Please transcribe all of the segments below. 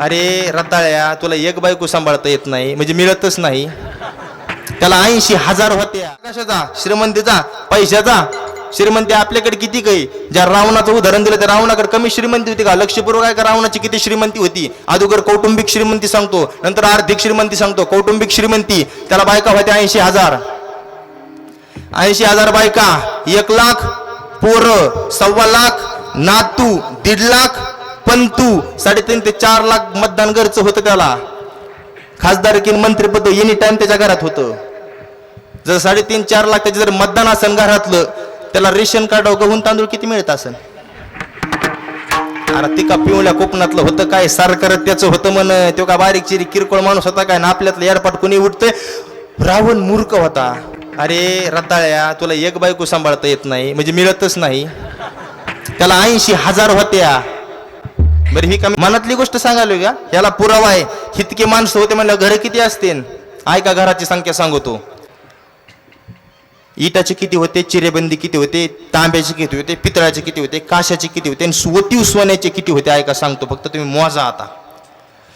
अरे रताळ्या तुला एक बायको सांभाळता येत नाही म्हणजे मिळतच नाही. त्याला ऐंशी हजार होत्या. कशाचा? श्रीमंतीचा? पैशाचा? श्रीमंती आपल्याकडे किती काही? ज्या रावणाचं उदाहरण दिलं त्या रावणाकडे कमी श्रीमंती होती का? लक्षपूर्वक आहे का रावणाची किती श्रीमंती होती? अगोदर कौटुंबिक श्रीमंती सांगतो नंतर आर्थिक श्रीमंती सांगतो. कौटुंबिक श्रीमंती त्याला बायका होत्या ऐंशी हजार. ऐंशी हजार बायका एक लाख पोरं सव्वा लाख नातू दीड लाख पंतू साडेतीन ते चार लाख मतदान घरचं होतं त्याला. खासदार की मंत्रीपद एनी टाइम त्याच्या घरात होतं. जर साडेतीन चार लाख त्याचे जर मतदान असेल घरातलं त्याला रेशन कार्ड गहून तांदूळ किती मिळत असेल अरे ती का कोकणातलं होतं काय? सरकार त्याचं होतं म्हण. तो का बारीक चिरी किरकोळ माणूस होता काय? ना आपल्यातलं एअरपाट कोणी उठतंय? रावण मूर्ख होता. अरे रताळ्या तुला एक बायको सांभाळता येत नाही. म्हणजे मिळतच नाही. त्याला ऐंशी हजार होत्या. बरं ही का मनातली गोष्ट सांगालो का याला पुरावा आहे. इतके माणसं होते म्हणलं घर किती असते ऐका घराची संख्या सांगतो इटाचे किती होते? चिरेबंदी किती होते? तांब्याचे किती होते? पितळाचे किती होते? काशाचे किती होते? आणि स्वतीव सोन्याचे किती होते? ऐका सांगतो. फक्त तुम्ही मोजा आता.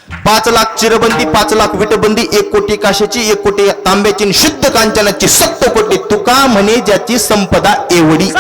पाच लाख चिरबंदी पाच लाख विटबंदी एक कोटी काशाची एक कोटी तांब्याची शुद्ध कांचनाची सत्त कोटी तुका म्हणे ज्याची संपदा एवढी.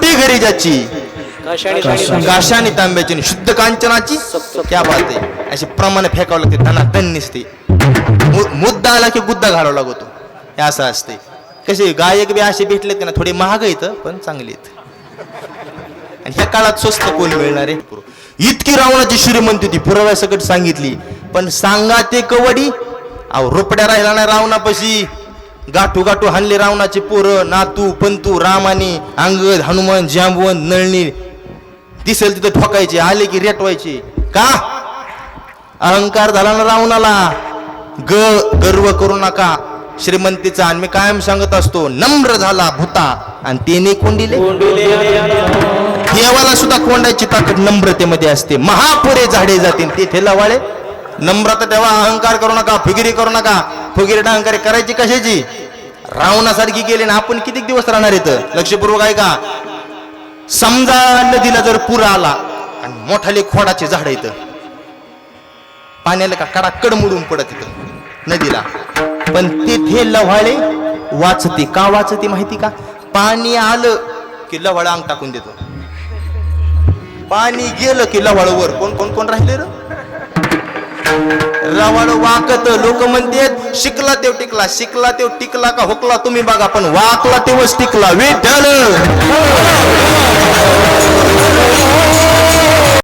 कोटी घरी ज्याची काशा आणि तांब्याची. शुद्ध कांचनाची. क्या बात आहे. असे प्रमाणे फेकावं लागते धना धन निसते. मुद्दा आला की गुद्दा घालावा लागतो. हे असं असते. कसे गायक बी असे भेटले ना थोडे महाग आहेत पण चांगले आहेत. आणि ह्या काळात स्वस्त कोण मिळणार आहे? इतकी रावणाची श्रीमंती होती पुराव्या सकट सांगितली. पण सांगा ते कवडी अहो रोपड्या राहिला नाही रावणापाशी. गाठू गाठू हल्ले रावणाचे पोरं नातू पंतू रामाने अंगद हनुमान जांबवन नळणी. दिसेल तिथं ठोकायचे आले की रेटवायचे. का? अहंकार झाला ना रावणाला. ग गर्व करू नका. श्रीमंतीचा आणि मी कायम सांगत असतो नम्र झाला भूता. आणि तेने कोंडिले. देवाला सुद्धा कोंडायची ताकद नम्रतेमध्ये असते. महापुरे झाडे जातील तेथे लवाळे. नम्रता तेव्हा अहंकार करू नका फुगिरी करू नका. फुगिरी अहंकार करायची कशाची? रावणासारखी गेली ना आपण किती दिवस राहणार इथं? लक्षपूर्वक आहे का समजा नदीला जर पूर आला आणि मोठाले खोडाचे झाड इथं पाण्याला का कडाकड मुडून पडत इथं नदीला. पण तिथे लव्हाळे वाचते. का वाचते माहिती का? पाणी आलं की लव्हाळ अंग टाकून देतो. पाणी गेलं की लव्हाळ वर. कोण कोण कोण राहिले र? रवाळ वाकत लोक म्हणतात शिकला तेव टिकला शिकला तेव टिकला का हुकला तुम्ही बघा पण वाकला तेव्हाच टिकला. विठ्ठल!